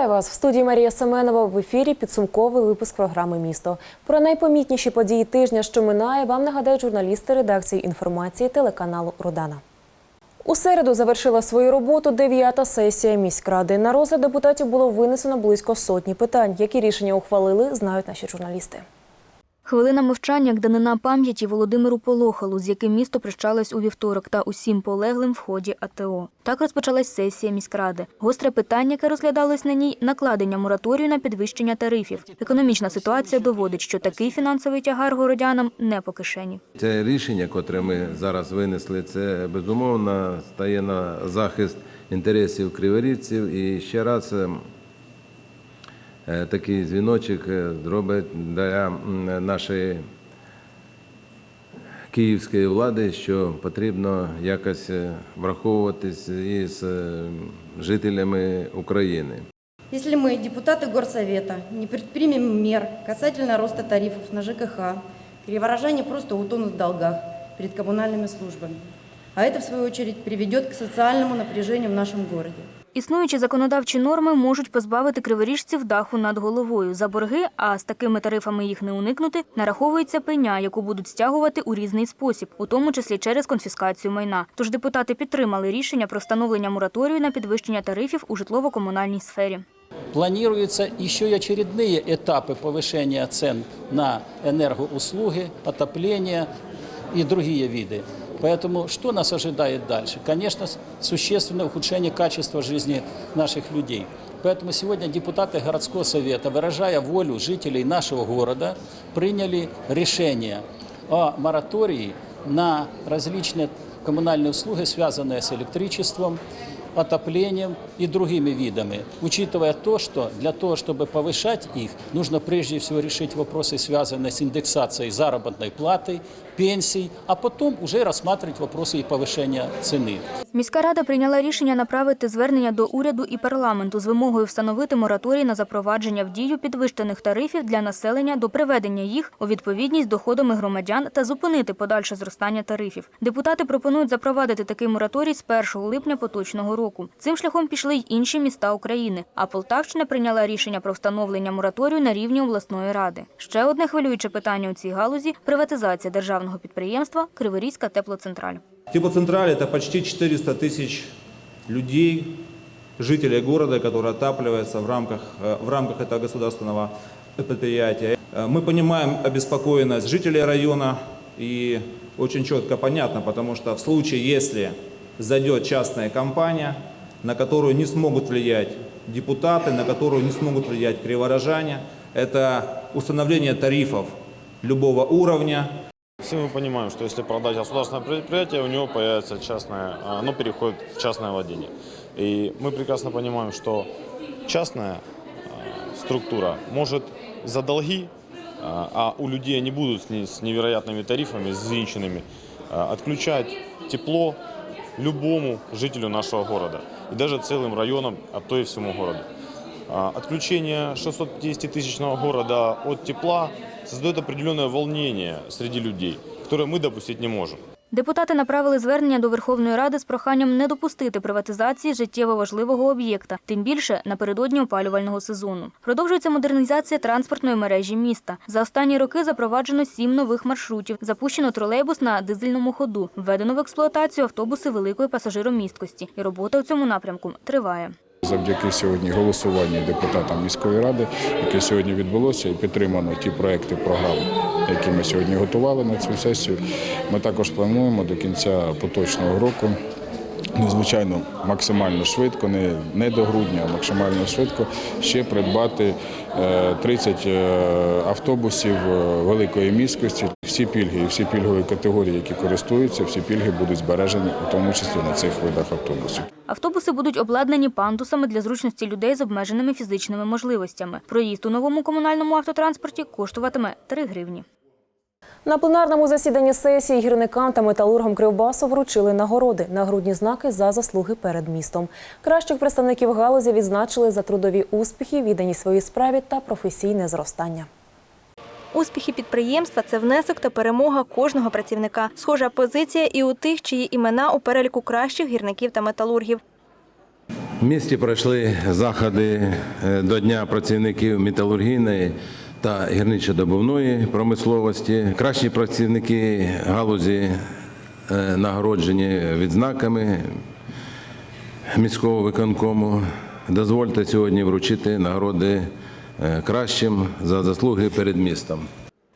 Вітаю вас в студії Марія Семенова. В ефірі підсумковий випуск програми Місто. Про найпомітніші події тижня, що минає, вам нагадають журналісти редакції інформації телеканалу Родана. У середу завершила свою роботу дев'ята сесія міськради. На розгляд депутатів було винесено близько сотні питань. Які рішення ухвалили, знають наші журналісти. Хвилина мовчання як данина пам'яті Володимиру Полохалу, з яким місто прощалось у вівторок, та усім полеглим в ході АТО. Так розпочалась сесія міськради. Гостре питання, яке розглядалось на ній, накладення мораторію на підвищення тарифів. Економічна ситуація доводить, що такий фінансовий тягар городянам не по кишені. Це рішення, котре ми зараз винесли, це безумовно стає на захист інтересів криворіжців. І ще раз е, е, такий дзвіночок е, зробить для м, нашої київської влади, що потрібно якось е, враховуватись із е, жителями України. Если мы, депутаты Горсовета, не предпримем мер касательно роста тарифов на ЖКХ, криворожане просто утонут в долгах перед коммунальными службами. А это, в свою очередь, приведет к социальному напряжению в нашем городе. Існуючі законодавчі норми можуть позбавити криворіжців даху над головою за борги, а з такими тарифами їх не уникнути, нараховується пеня, яку будуть стягувати у різний спосіб, у тому числі через конфіскацію майна. Тож депутати підтримали рішення про встановлення мораторію на підвищення тарифів у житлово-комунальній сфері. Планируются еще и очередные этапы повышения цен на энергоуслуги, отопление и другие виды. Поэтому что нас ожидает дальше? Конечно, с- существенное ухудшение качества жизни наших людей. Поэтому сегодня депутаты городского совета, выражая волю жителей нашего города, приняли решение о моратории на различные коммунальные услуги, связанные с электричеством, отоплением и другими видами, учитывая то, что для того, чтобы повышать их, нужно прежде всего решить вопросы, связанные с индексацией заработной платы, пенсий, а потом уже рассматривать вопросы и повышения цены. Міська рада прийняла рішення направити звернення до уряду і парламенту з вимогою встановити мораторій на запровадження в дію підвищених тарифів для населення до приведення їх у відповідність з доходами громадян та зупинити подальше зростання тарифів. Депутати пропонують запровадити такий мораторій з 1 липня поточного року. Цим шляхом пішли й інші міста України. А Полтавщина прийняла рішення про встановлення мораторію на рівні обласної ради. Ще одне хвилююче питання у цій галузі приватизація державного підприємства Криворізька теплоцентраль. Теплоцентраль – это почти 400 тысяч людей, жителей города, которые отапливаются в рамках, э, в рамках этого государственного предприятия. Э, Мы понимаем обеспокоенность жителей района и очень четко понятно, потому что в случае, если зайдет частная компания, на которую не смогут влиять депутаты, на которую не смогут влиять криворожане, это установление тарифов любого уровня, Все мы понимаем, что если продать государственное предприятие, у него появится частное, оно переходит в частное владение. И мы прекрасно понимаем, что частная э, структура может за долги, э, а у людей они будут с не- с невероятными тарифами, взвинченными, э, отключать тепло любому жителю нашего города. И даже целым районам, а то и всему городу. А, Отключение 650-тысячного города от тепла создает определенное волнение среди людей, которое мы допустить не можем. Депутати направили звернення до Верховної Ради з проханням не допустити приватизації життєво важливого об'єкта, тим більше напередодні опалювального сезону. Продовжується модернізація транспортної мережі міста. За останні роки запроваджено сім нових маршрутів. Запущено тролейбус на дизельному ходу. Введено в експлуатацію автобуси великої пасажиромісткості. І робота у цьому напрямку триває. Завдяки сьогодні голосуванню депутатам міської ради, яке сьогодні відбулося, і підтримано ті проекти програми, які ми сьогодні готували на цю сесію. Ми також плануємо до кінця поточного року. Ну, звичайно, максимально швидко, не, не до грудня, а максимально швидко ще придбати е, 30 е, автобусів е, великої міськості. Всі пільги і всі пільгові категорії, які користуються, всі пільги будуть збережені, у тому числі на цих видах автобусів. Автобуси будуть обладнані пандусами для зручності людей з обмеженими фізичними можливостями. Проїзд у новому комунальному автотранспорті коштуватиме 3 гривні. На пленарному засіданні сесії гірникам та металургам Кривбасу вручили нагороди нагрудні знаки за заслуги перед містом. Кращих представників галузі відзначили за трудові успіхи, відданість своїй справі та професійне зростання. Успіхи підприємства це внесок та перемога кожного працівника. Схожа позиція і у тих, чиї імена у переліку кращих гірників та металургів. В місті пройшли заходи е, до Дня працівників металургійної та гірничо-добувної промисловості. Кращі працівники галузі е, нагороджені відзнаками міського виконкому. Дозвольте сьогодні вручити нагороди е, кращим за заслуги перед містом.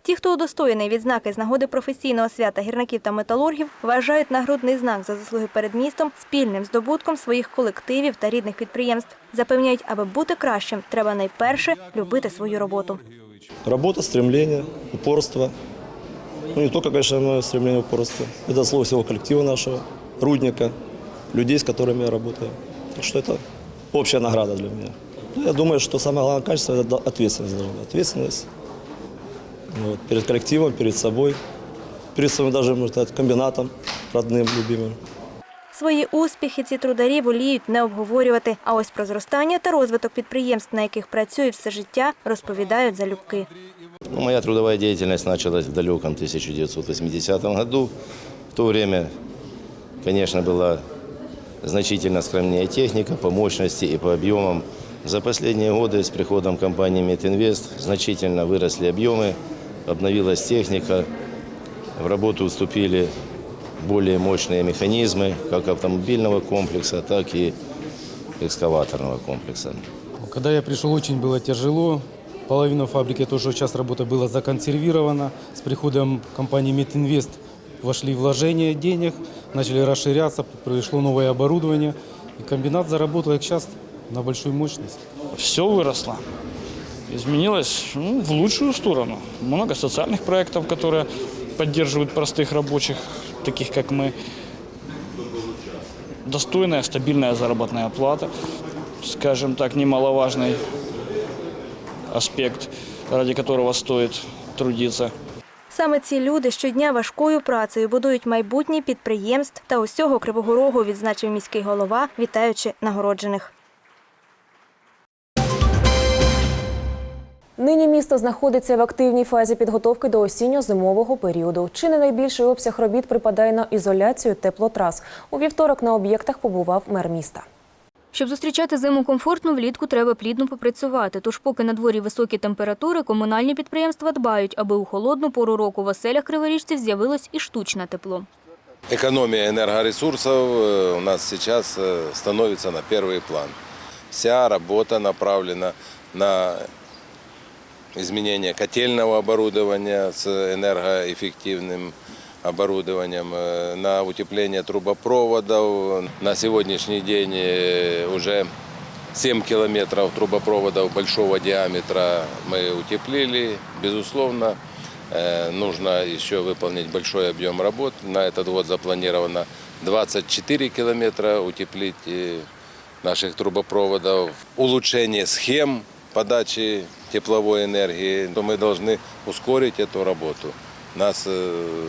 Ті, хто удостоєний відзнаки з нагоди професійного свята гірників та металургів, вважають нагрудний знак за заслуги перед містом спільним здобутком своїх колективів та рідних підприємств. Запевняють, аби бути кращим, треба найперше любити свою роботу. Работа, стремление, упорство. Ну, не только, конечно, но и стремление, упорство. Это слово всего коллектива нашего, рудника, людей, с которыми я работаю. Так что это общая награда для меня. Ну, Я думаю, что самое главное качество – это ответственность. должна быть. Ответственность вот, перед коллективом, перед собой, перед своим даже, можно сказать, комбинатом родным, любимым. Свої успіхи ці трударі воліють не обговорювати. А ось про зростання та розвиток підприємств, на яких працюють все життя, розповідають залюбки. Ну, моя трудовая деятельность началась в далеком 1980 году. В то время, конечно, была значительно скромнее техника по мощности и по объемам. За последние годы с приходом компании «Метинвест» значительно выросли объемы, обновилась техника, в работу вступили более мощные механизмы как автомобильного комплекса, так и экскаваторного комплекса. Когда я пришел, очень было тяжело. Половина фабрики тоже сейчас работа была законсервирована. С приходом компании Метинвест вошли вложения денег, начали расширяться, пришло новое оборудование. И комбинат заработал, как сейчас, на большую мощность. все выросло. Изменилось ну, в лучшую сторону. Много социальных проектов, которые поддерживают простых рабочих, таких как мы. Достойная, стабильная заработная плата, скажем так, немаловажный аспект, ради которого стоит трудиться. Саме ці люди щодня важкою працею будують майбутнє підприємств та усього Кривого Рогу, відзначив міський голова, вітаючи нагороджених. Нині місто знаходиться в активній фазі підготовки до осінньо-зимового періоду. Чи не найбільший обсяг робіт припадає на ізоляцію теплотрас. У вівторок на об'єктах побував мер міста. Щоб зустрічати зиму комфортно, влітку треба плідно попрацювати. Тож, поки на дворі високі температури, комунальні підприємства дбають, аби у холодну пору року в оселях криворіжців з'явилось і штучне тепло. Экономия энергоресурсов э, у нас сейчас э, становится на первый план. Вся работа направлена на изменение котельного оборудования с энергоэффективным оборудованием, э, на утепление трубопроводов. На сегодняшний день э, уже 7 километров трубопроводов большого диаметра мы утеплили. Безусловно, э, нужно еще выполнить большой объем работ. На этот год запланировано 24 километра утеплить наших трубопроводов. Улучшение схем подачи тепловой энергии. То мы должны ускорить эту работу. Нас э,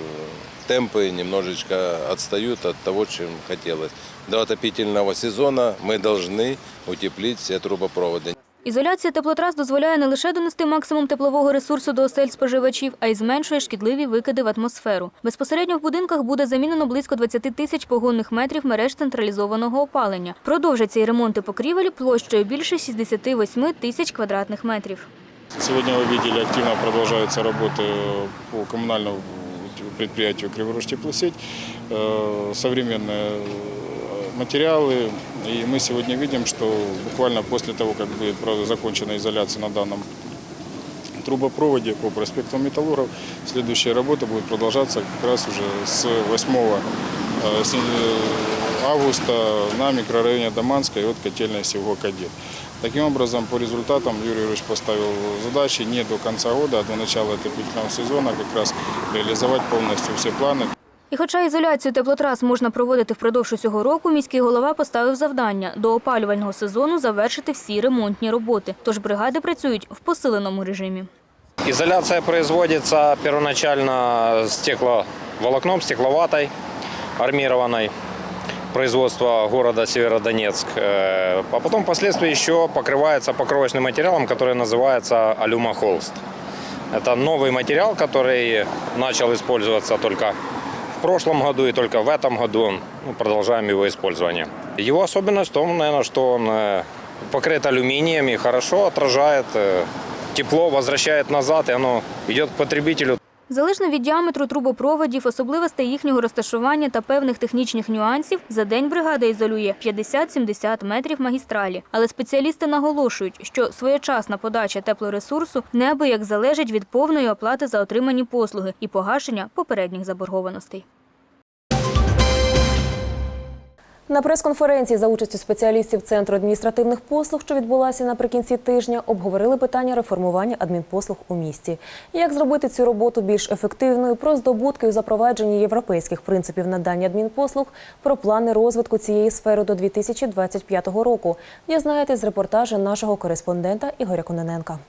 темпы немножечко отстают от того, чем хотелось. До отопительного сезона мы должны утеплить все трубопроводы. Ізоляція теплотрас дозволяє не лише донести максимум теплового ресурсу до осель споживачів, а й зменшує шкідливі викиди в атмосферу. Безпосередньо в будинках буде замінено близько 20 тисяч погонних метрів мереж централізованого опалення. Продовжаться й ремонти покрівель площею більше 68 тисяч квадратних метрів. Сегодня вы видели, активно продолжаются работы по коммунальному предприятию «Криворожтеплосеть». Э, Современные э, материалы. И мы сегодня видим, что буквально после того, как будет закончена изоляция на данном трубопроводе по проспекту Металлургов, следующая работа будет продолжаться как раз уже с 8 э, э, августа на микрорайоне Даманская от котельной Севго Кадет. Таким образом, по результатам Юрий Юрьевич поставил задачи не до конца года, а до начала отопительного сезона как раз реализовать полностью все планы, І хоча ізоляцію теплотрас можна проводити впродовж усього року, міський голова поставив завдання до опалювального сезону завершити всі ремонтні роботи. Тож бригади працюють в посиленому режимі. Изоляция производится первоначально стекловолокном, стекловатой, армированной производства города Северодонецк. Э, А потом впоследствии еще покрывается покровочным материалом, который называется алюмохолст. Это новый материал, который начал использоваться только в прошлом году и только в этом году ну, продолжаем его использование. Его особенность в том, наверное, что он э, покрыт алюминием и хорошо отражает э, тепло, возвращает назад, и оно идет к потребителю. Залежно від діаметру трубопроводів, особливостей їхнього розташування та певних технічних нюансів, за день бригада ізолює 50-70 метрів магістралі. Але спеціалісти наголошують, що своєчасна подача теплоресурсу неабияк залежить від повної оплати за отримані послуги і погашення попередніх заборгованостей. На прес-конференції за участю спеціалістів Центру адміністративних послуг, що відбулася наприкінці тижня, обговорили питання реформування адмінпослуг у місті. Як зробити цю роботу більш ефективною, про здобутки у запровадженні європейських принципів надання адмінпослуг, про плани розвитку цієї сфери до 2025 року. Дізнаєтесь з репортажа нашого кореспондента Ігоря Кононенка.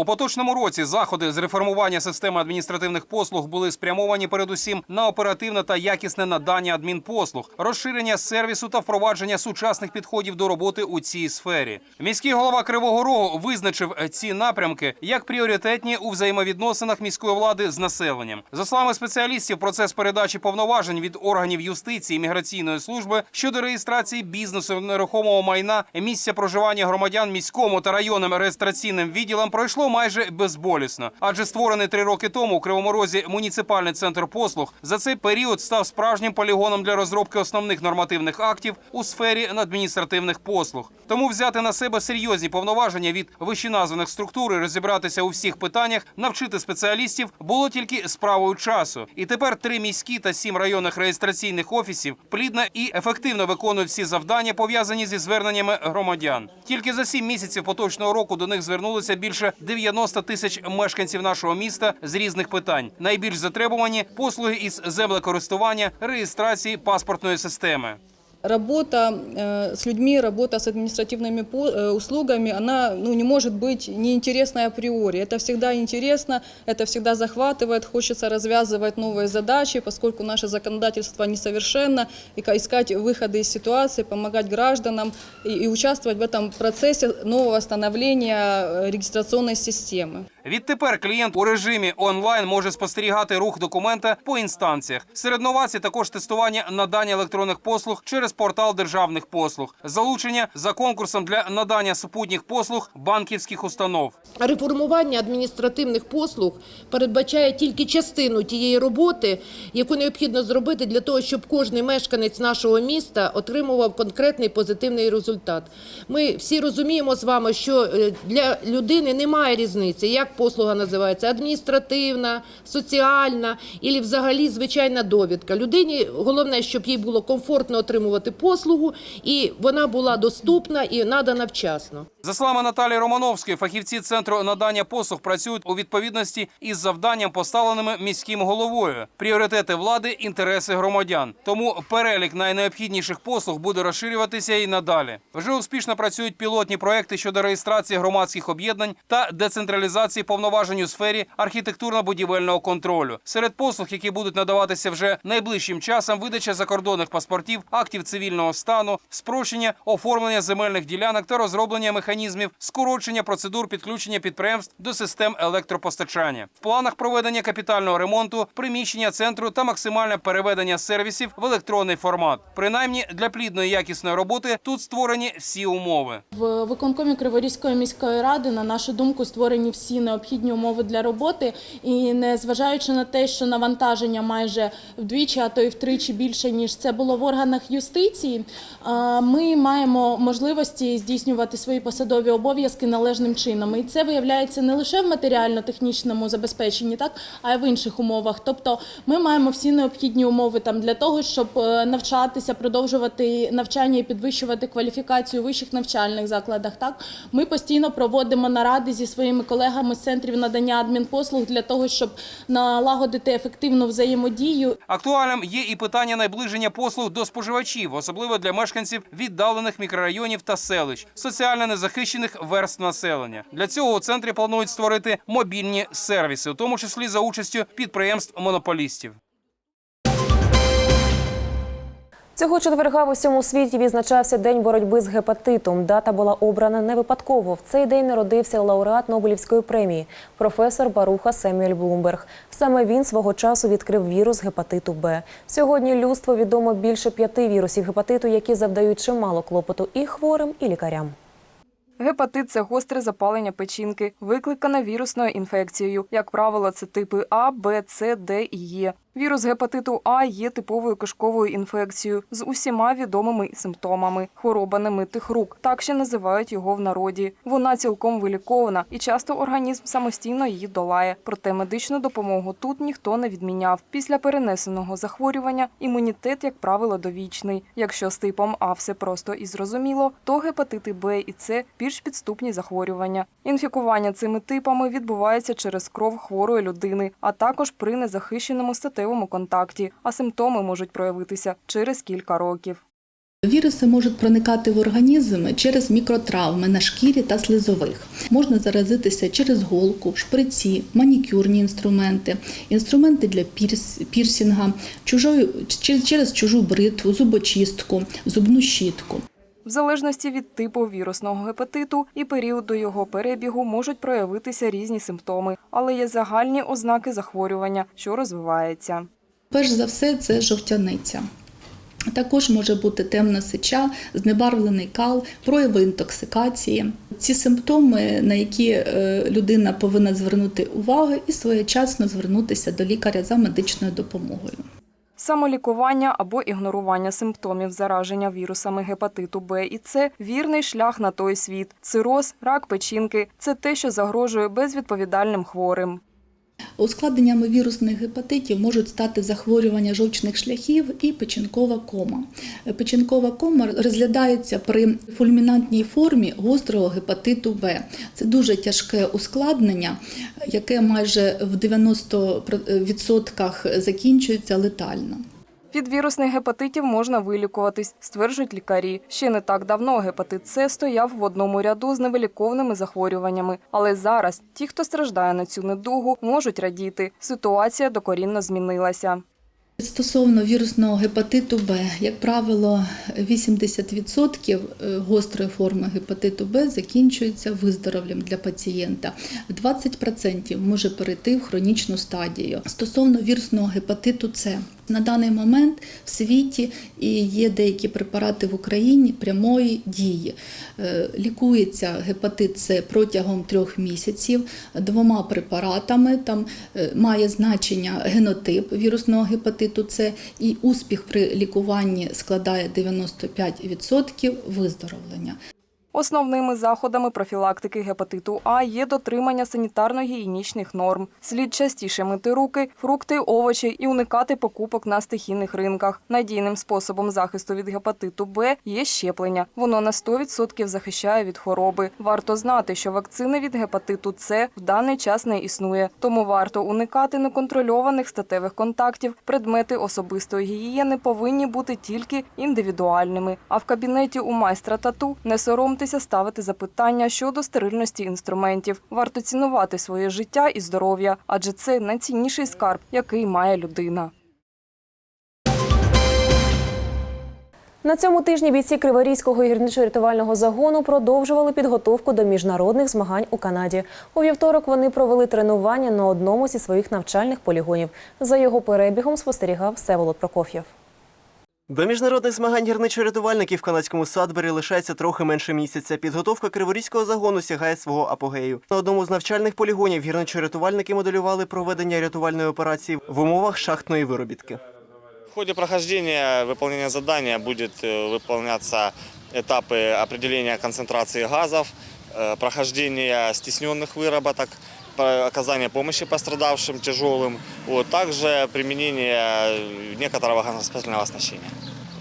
У поточному році заходи з реформування системи адміністративних послуг були спрямовані передусім на оперативне та якісне надання адмінпослуг, розширення сервісу та впровадження сучасних підходів до роботи у цій сфері. Міський голова Кривого Рогу визначив ці напрямки як пріоритетні у взаємовідносинах міської влади з населенням. За словами спеціалістів, процес передачі повноважень від органів юстиції міграційної служби щодо реєстрації бізнесу нерухомого майна місця проживання громадян міському та районним реєстраційним відділам пройшло майже безболісно, адже створений три роки тому у Кривому Розі муніципальний центр послуг за цей період став справжнім полігоном для розробки основних нормативних актів у сфері адміністративних послуг. Тому взяти на себе серйозні повноваження від вищеназваних структур і розібратися у всіх питаннях, навчити спеціалістів було тільки справою часу. І тепер три міські та сім районних реєстраційних офісів плідно і ефективно виконують всі завдання, пов'язані зі зверненнями громадян. Тільки за сім місяців поточного року до них звернулося більше 90 тисяч мешканців нашого міста з різних питань. Найбільш затребувані послуги із землекористування, реєстрації паспортної системи Работа э, с людьми, работа с административными по- э, услугами, она ну, не может быть неинтересной априори. Это всегда интересно, это всегда захватывает, хочется развязывать новые задачи, поскольку наше законодательство несовершенно, и ка- искать выходы из ситуации, помогать гражданам и, и участвовать в этом процессе нового становления э, регистрационной системы. Відтепер клієнт у режимі онлайн може спостерігати рух документа по інстанціях. Серед новацій також тестування надання електронних послуг через портал державних послуг, залучення за конкурсом для надання супутніх послуг банківських установ. Реформування адміністративних послуг передбачає тільки частину тієї роботи, яку необхідно зробити для того, щоб кожен мешканець нашого міста отримував конкретний позитивний результат. Ми всі розуміємо з вами, що е, для людини немає різниці, як послуга називається адміністративна, соціальна і взагалі звичайна довідка. Людині головне, щоб їй було комфортно отримувати послугу, і вона була доступна і надана вчасно. За словами Наталії Романовської, фахівці центру надання послуг працюють у відповідності із завданням, поставленими міським головою. Пріоритети влади, інтереси громадян. Тому перелік найнеобхідніших послуг буде розширюватися і надалі. Вже успішно працюють пілотні проекти щодо реєстрації громадських об'єднань та децентралізації повноважень у сфері архітектурно-будівельного контролю. Серед послуг, які будуть надаватися вже найближчим часом, видача закордонних паспортів, актів цивільного стану, спрощення, оформлення земельних ділянок та розроблення механізмів скорочення процедур підключення підприємств до систем електропостачання. В планах проведення капітального ремонту, приміщення центру та максимальне переведення сервісів в електронний формат. Принаймні для плідної якісної роботи тут створені всі умови. В виконкомі Криворізької міської ради, на нашу думку, створені всі необхідні умови для роботи. І незважаючи на те, що навантаження майже вдвічі, а то й втричі більше ніж це було в органах юстиції, ми маємо можливості здійснювати свої посадові обов'язки належним чином. І це виявляється не лише в матеріально-технічному забезпеченні, так а й в інших умовах. Тобто, ми маємо всі необхідні умови там для того, щоб е, навчатися, продовжувати навчання і підвищувати кваліфікацію у вищих навчальних закладах. Так ми постійно проводимо наради зі своїми колегами центрів надання адмінпослуг для того, щоб налагодити ефективну взаємодію Актуальним є і питання найближення послуг до споживачів, особливо для мешканців віддалених мікрорайонів та селищ, соціально незахищених верств населення. Для цього у центрі планують створити мобільні сервіси, у тому числі за участю підприємств монополістів. Цього четверга в усьому світі відзначався День боротьби з гепатитом. Дата була обрана не випадково. В цей день народився лауреат Нобелівської премії, професор Баруха Семюель Блумберг. Саме він свого часу відкрив вірус гепатиту Б. Сьогодні людство відомо більше п'яти вірусів гепатиту, які завдають чимало клопоту і хворим, і лікарям. Гепатит це гостре запалення печінки, викликане вірусною інфекцією. Як правило, це типи А, Б, С, Д і Е. Вірус гепатиту А є типовою кишковою інфекцією з усіма відомими симптомами хвороба немитих рук. Так ще називають його в народі. Вона цілком вилікована і часто організм самостійно її долає. Проте медичну допомогу тут ніхто не відміняв. Після перенесеного захворювання імунітет, як правило, довічний. Якщо з типом А все просто і зрозуміло, то гепатити Б і С більш підступні захворювання. Інфікування цими типами відбувається через кров хворої людини, а також при незахищеному статевому контакті, а симптоми можуть проявитися через кілька років. Віруси можуть проникати в організм через мікротравми на шкірі та слизових. Можна заразитися через голку, шприці, манікюрні інструменти, інструменти для пірс, пірсінга, через чужу бритву, зубочистку, зубну щітку. В залежності від типу вірусного гепатиту і періоду його перебігу можуть проявитися різні симптоми, але є загальні ознаки захворювання, що розвивається. Перш за все, це жовтяниця. Також може бути темна сеча, знебарвлений кал, прояви інтоксикації. Ці симптоми, на які е, людина повинна звернути увагу і своєчасно звернутися до лікаря за медичною допомогою. Самолікування або ігнорування симптомів зараження вірусами гепатиту Б і С – вірний шлях на той світ. Цироз, рак печінки – це те, що загрожує безвідповідальним хворим. Ускладненнями вірусних гепатитів можуть стати захворювання жовчних шляхів і печінкова кома. Печінкова кома розглядається при фульмінантній формі гострого гепатиту Б. Це дуже тяжке ускладнення, яке майже в 90% закінчується летально. Від вірусних гепатитів можна вилікуватись, стверджують лікарі. Ще не так давно гепатит С стояв в одному ряду з невиліковними захворюваннями. Але зараз ті, хто страждає на цю недугу, можуть радіти. Ситуація докорінно змінилася. Стосовно вірусного гепатиту Б, як правило, 80% гострої форми гепатиту Б закінчується виздоровлям для пацієнта. 20% може перейти в хронічну стадію. Стосовно вірусного гепатиту С, на даний момент в світі і є деякі препарати в Україні прямої дії. Е, Лікується гепатит С протягом трьох місяців двома препаратами. Там е, має значення генотип вірусного гепатиту С, і успіх при лікуванні складає 95% виздоровлення. Основними заходами профілактики гепатиту А є дотримання санітарно-гігієнічних норм. Слід частіше мити руки, фрукти, овочі і уникати покупок на стихійних ринках. Надійним способом захисту від гепатиту Б є щеплення. Воно на 100% захищає від хвороби. Варто знати, що вакцини від гепатиту С в даний час не існує, тому варто уникати неконтрольованих статевих контактів. Предмети особистої гігієни повинні бути тільки індивідуальними. А в кабінеті у майстра тату не соромтеся ставити запитання щодо стерильності інструментів. Варто цінувати своє життя і здоров'я, адже це найцінніший скарб, який має людина. На цьому тижні бійці Криворізького гірничо-рятувального загону продовжували підготовку до міжнародних змагань у Канаді. У вівторок вони провели тренування на одному зі своїх навчальних полігонів. За його перебігом спостерігав Всеволод Прокоф'єв. До міжнародних змагань гірничо-рятувальників в канадському Садбері лишається трохи менше місяця. Підготовка криворізького загону сягає свого апогею. На одному з навчальних полігонів гірничо-рятувальники моделювали проведення рятувальної операції в умовах шахтної виробітки. В ходе прохождения выполнения задания будет э, выполняться этапы определения концентрации газов, э, прохождения стесненных выработок, по- оказания помощи пострадавшим тяжелым, вот, также применение э, некоторого газоспасательного оснащения.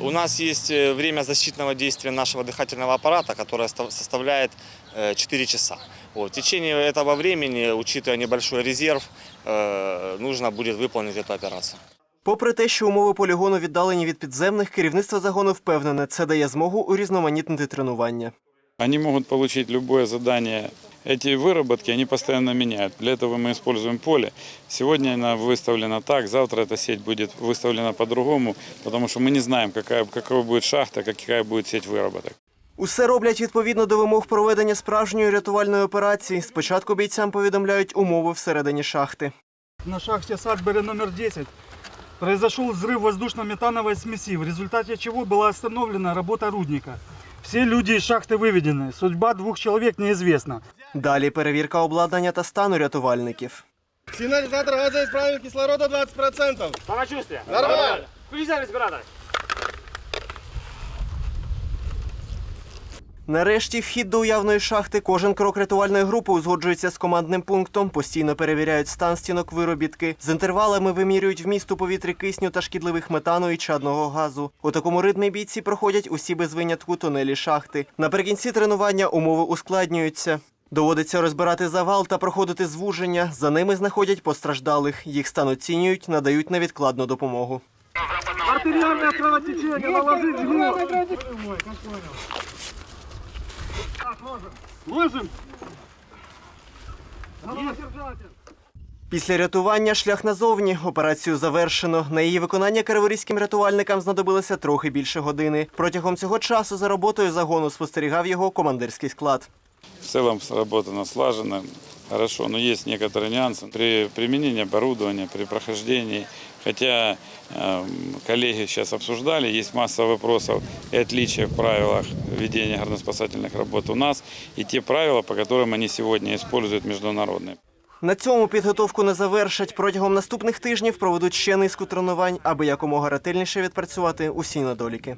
У нас есть э, время защитного действия нашего дыхательного аппарата, которое ста- составляет э, 4 часа. Вот, в течение этого времени, учитывая небольшой резерв, э, нужно будет выполнить эту операцию. Попри те, що умови полігону віддалені від підземних, керівництво загону впевнене, це дає змогу урізноманітнити тренування. Они могут получить любое задание. Эти выработки, они постоянно меняют. Для этого мы используем поле. Сегодня она выставлена так, завтра эта сеть будет выставлена по-другому, потому что мы не знаем, какая, какой будет шахта, какая будет сеть выработок. Усе роблять відповідно до вимог проведення справжньої рятувальної операції. Спочатку бійцям повідомляють умови всередині шахти. На шахте Садбери номер 10 произошел взрыв воздушно-метановой смеси, в результате чего была остановлена работа рудника. Все люди из шахты выведены. Судьба двух человек неизвестна. Далі перевірка обладнання та стану рятувальників. Сигнализатор газоисправитель кислорода 20%. Самочувствие? Нормально. Включай респиратор. Нарешті вхід до уявної шахти. Кожен крок рятувальної групи узгоджується з командним пунктом. Постійно перевіряють стан стінок виробітки. З інтервалами вимірюють вміст у повітрі кисню та шкідливих метану і чадного газу. У такому ритмі бійці проходять усі без винятку тунелі шахти. Наприкінці тренування умови ускладнюються. Доводиться розбирати завал та проходити звуження. За ними знаходять постраждалих. Їх стан оцінюють, надають невідкладну допомогу. Артериальное кровотечение, наложить жгут. Ложим. Після рятування шлях назовні. Операцію завершено. На її виконання криворізьким рятувальникам знадобилося трохи більше години. Протягом цього часу за роботою загону спостерігав його командирський склад. В цілому робота слаженно, хорошо, но есть некоторые нюансы при применении оборудования, при прохождении. Хотя э, коллеги сейчас обсуждали, есть масса вопросов и отличия в правилах ведения горноспасательных работ у нас и те правила, по которым они сегодня используют международные. На цьому підготовку не завершать. Протягом наступних тижнів проведуть ще низку тренувань, аби якомога ретельніше відпрацювати усі недоліки.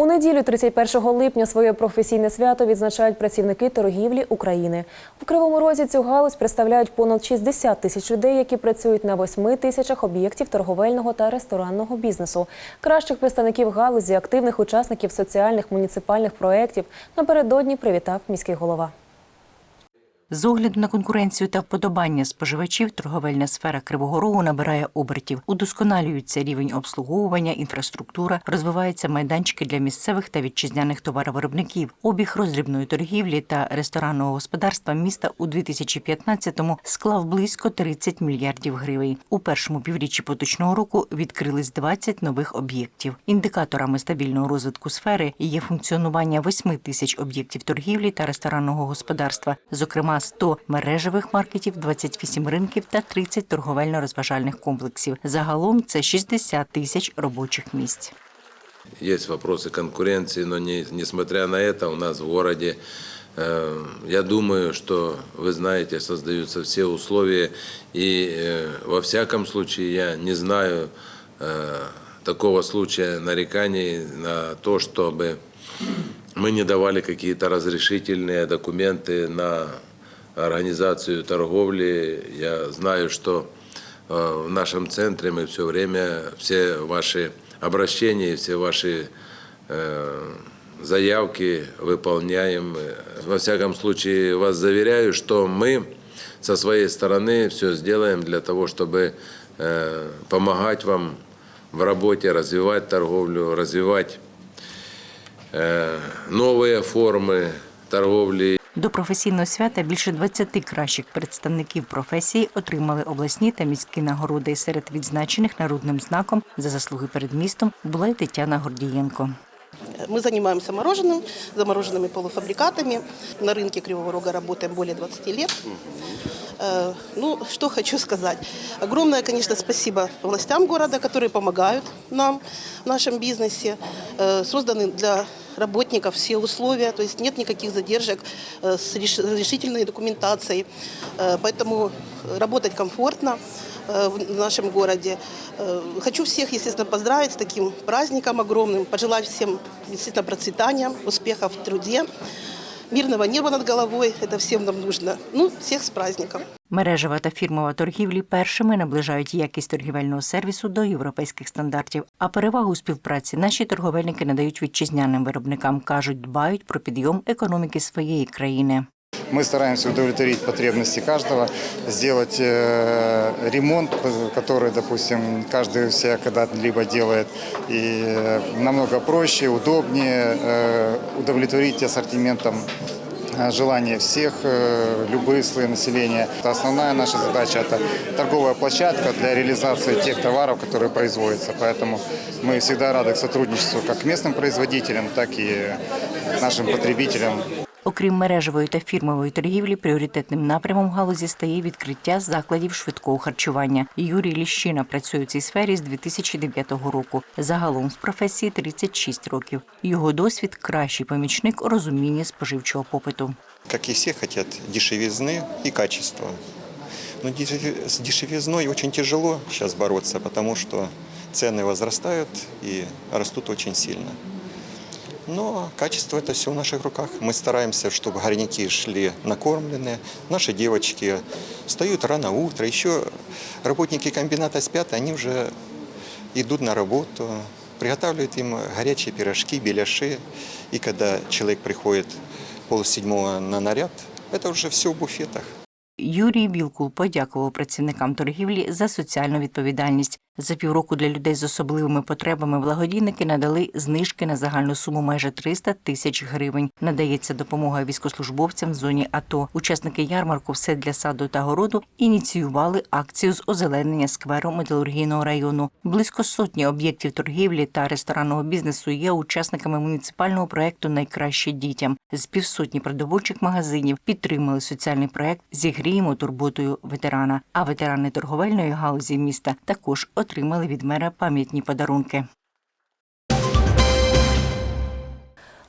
У неділю, 31 липня, своє професійне свято відзначають працівники торгівлі України. В Кривому Розі цю галузь представляють понад 60 тисяч людей, які працюють на 8 тисячах об'єктів торговельного та ресторанного бізнесу. Кращих представників галузі, активних учасників соціальних муніципальних проєктів напередодні привітав міський голова. З огляду на конкуренцію та вподобання споживачів торговельна сфера Кривого Рогу набирає обертів, удосконалюється рівень обслуговування, інфраструктура, розвиваються майданчики для місцевих та вітчизняних товаровиробників. Обіг роздрібної торгівлі та ресторанного господарства міста у 2015-му склав близько 30 мільярдів гривень. У першому півріччі поточного року відкрились 20 нових об'єктів. Індикаторами стабільного розвитку сфери є функціонування 8 тисяч об'єктів торгівлі та ресторанного господарства, зокрема 100 мережевих маркетів, 28 ринків та 30 торговельно-розважальних комплексів. Загалом це 60 тисяч робочих місць. Есть вопросы конкуренции, но не, несмотря на это, у нас в городе, э, я думаю, что, вы знаете, создаются все условия. И э, во всяком случае я не знаю э, такого случая нареканий на то, чтобы мы не давали какие-то разрешительные документы на организацию торговли. Я знаю, что э, в нашем центре мы все время, все ваши обращения, все ваши э, заявки выполняем. Во всяком случае, вас заверяю, что мы со своей стороны все сделаем для того, чтобы э, помогать вам в работе, развивать торговлю, развивать новые формы торговли. До професійного свята більше 20 кращих представників професії отримали обласні та міські нагороди. Серед відзначених народним знаком за заслуги перед містом була й Тетяна Гордієнко. Мы занимаемся мороженым, замороженными полуфабрикатами. На рынке Кривого Рога работаем более 20 лет. Э, Ну, что хочу сказать. Огромное, конечно, спасибо властям города, которые помогают нам в нашем бизнесе. Э, Созданы для работников все условия, то есть нет никаких задержек э, с реш- разрешительной документацией. Поэтому работать комфортно в нашем городе. Хочу всех, естественно, поздравить с таким праздником огромным, пожелать всем действительно процветания, успехов в труде, мирного неба над головой, это всем нам нужно. Ну, всех с праздником. Мережева та фірмова торгівлі першими наближають якість торгівельного сервісу до європейських стандартів. А перевагу у співпраці наші торговельники надають вітчизняним виробникам. кажуть, дбають про підйом економіки своєї країни. Мы стараемся удовлетворить потребности каждого, сделать э, ремонт, который, допустим, каждый у себя когда-либо делает, и э, намного проще, удобнее э, удовлетворить ассортиментом желания всех, любые слои населения. Основная наша задача – это торговая площадка для реализации тех товаров, которые производятся. Поэтому мы всегда рады к сотрудничеству как местным производителям, так и нашим потребителям. Окрім мережевої та фірмової торгівлі, пріоритетним напрямом галузі стає відкриття закладів швидкого харчування. Юрій Ліщина працює в цій сфері з 2009 року. Загалом з професії 36 років. Його досвід кращий помічник у розумінні споживчого попиту. Как и все, хотят дешевизны и качества. Но дешев- с дешевизной очень тяжело сейчас бороться, потому что цены возрастают и растут очень сильно. Но качество это все в наших руках. Мы стараемся, чтобы горняки шли накормленные. Наши девочки встают рано утро. Еще работники комбината спят, они уже идут на работу, приготавливают им горячие пирожки, беляши. И когда человек приходит полседьмого на наряд, это уже все в буфетах. Юрій Білкул подякував працівникам торгівлі за соціальну відповідальність. за півроку для людей з особливими потребами благодійники надали знижки на загальну суму майже 300 тисяч гривень. Надається допомога військослужбовцям в зоні АТО. Учасники ярмарку все для саду та городу ініціювали акцію з озеленення скверу металургійного району. Близько сотні об'єктів торгівлі та ресторанного бізнесу є учасниками муніципального проекту Найкраще дітям. З півсотні продовольчих магазинів підтримали соціальний проект Зігріємо турботою ветерана. А ветерани торговельної галузі міста також отримали від мера пам'ятні подарунки.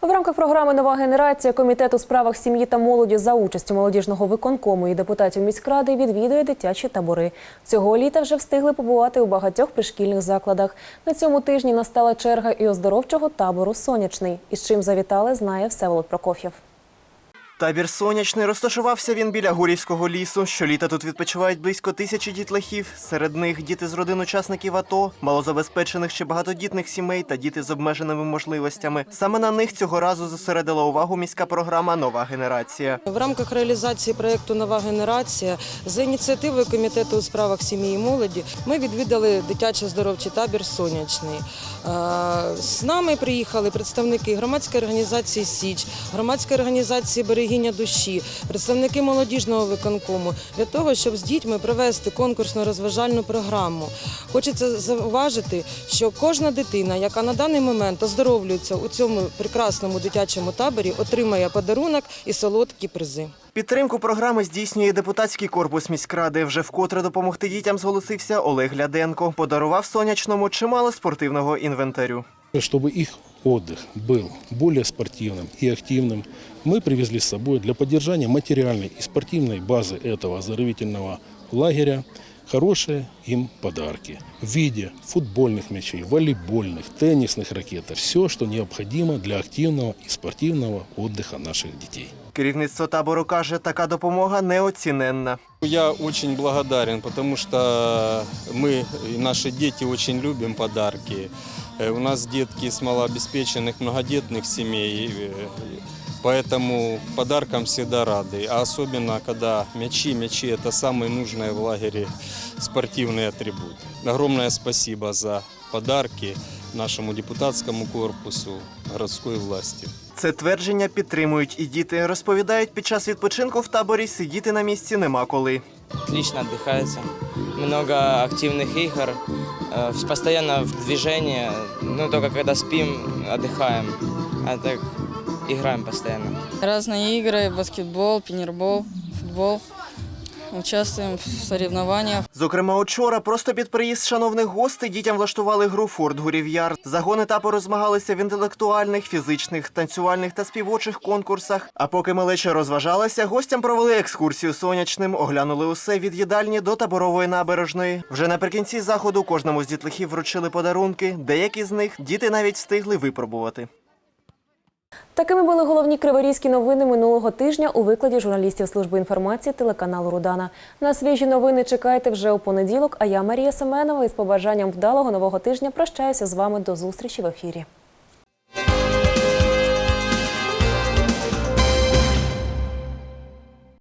В рамках програми Нова генерація комітет у справах сім'ї та молоді за участю молодіжного виконкому і депутатів міськради відвідує дитячі табори. Цього літа вже встигли побувати у багатьох пришкільних закладах. На цьому тижні настала черга і оздоровчого табору Сонячний. Із чим завітали, знає Всеволод Прокоф'єв. Табір сонячний розташувався він біля Гурівського лісу. Щоліта тут відпочивають близько тисячі дітлахів. Серед них діти з родин учасників АТО, малозабезпечених чи багатодітних сімей та діти з обмеженими можливостями. Саме на них цього разу зосередила увагу міська програма Нова генерація. В рамках реалізації проєкту Нова генерація за ініціативою комітету у справах сім'ї і молоді ми відвідали дитячий оздоровчий табір Сонячний. Е, З нами приїхали представники громадської організації Січ, громадської організації Берегиня душі, представники молодіжного виконкому для того, щоб з дітьми провести конкурсно-розважальну програму. Хочеться зауважити, що кожна дитина, яка на даний момент оздоровлюється у цьому прекрасному дитячому таборі, отримає подарунок і солодкі призи. Підтримку програми здійснює депутатський корпус міськради. Вже вкотре допомогти дітям зголосився Олег Ляденко. Подарував сонячному чимало спортивного інвентарю. Чтобы их отдых был более спортивным и активным, мы привезли с собой для поддержания материальной и спортивной базы этого оздоровительного лагеря хорошие им подарки в виде футбольных мячей, волейбольных, теннисных ракет. Все, что необходимо для активного и спортивного отдыха наших детей. Керівництво табору каже, така допомога неоціненна. Я очень благодарен, потому что мы и наши дети очень любим подарки. Э, У нас детки с малообеспеченных многодетных семей, э, поэтому подаркам всегда рады. А особенно, когда мячи, мячи – это самый нужный в лагере спортивный атрибут. Огромное спасибо за подарки нашему депутатскому корпусу, городской власти. Це твердження підтримують і діти. Розповідають, під час відпочинку в таборі сидіти на місці нема коли. Отлично отдыхается. Много активных игр, э, постоянно в движении. Ну, только когда спим, отдыхаем. А так играем постоянно. Разные игры, баскетбол, пинербол, футбол. Участвуем в соревнованиях. Зокрема, учора просто під приїзд шановних гостей дітям влаштували гру Форт Гурів'яр. Загони табору змагалися в інтелектуальних, фізичних, танцювальних та співочих конкурсах. А поки малеча розважалася, гостям провели екскурсію сонячним, оглянули усе від їдальні до таборової набережної. Вже наприкінці заходу кожному з дітлахів вручили подарунки. Деякі з них діти навіть встигли випробувати. Такими були головні криворізькі новини минулого тижня у викладі журналістів служби інформації телеканалу Рудана. На свіжі новини чекайте вже у понеділок. А я Марія Семенова із побажанням вдалого нового тижня прощаюся з вами до зустрічі в ефірі.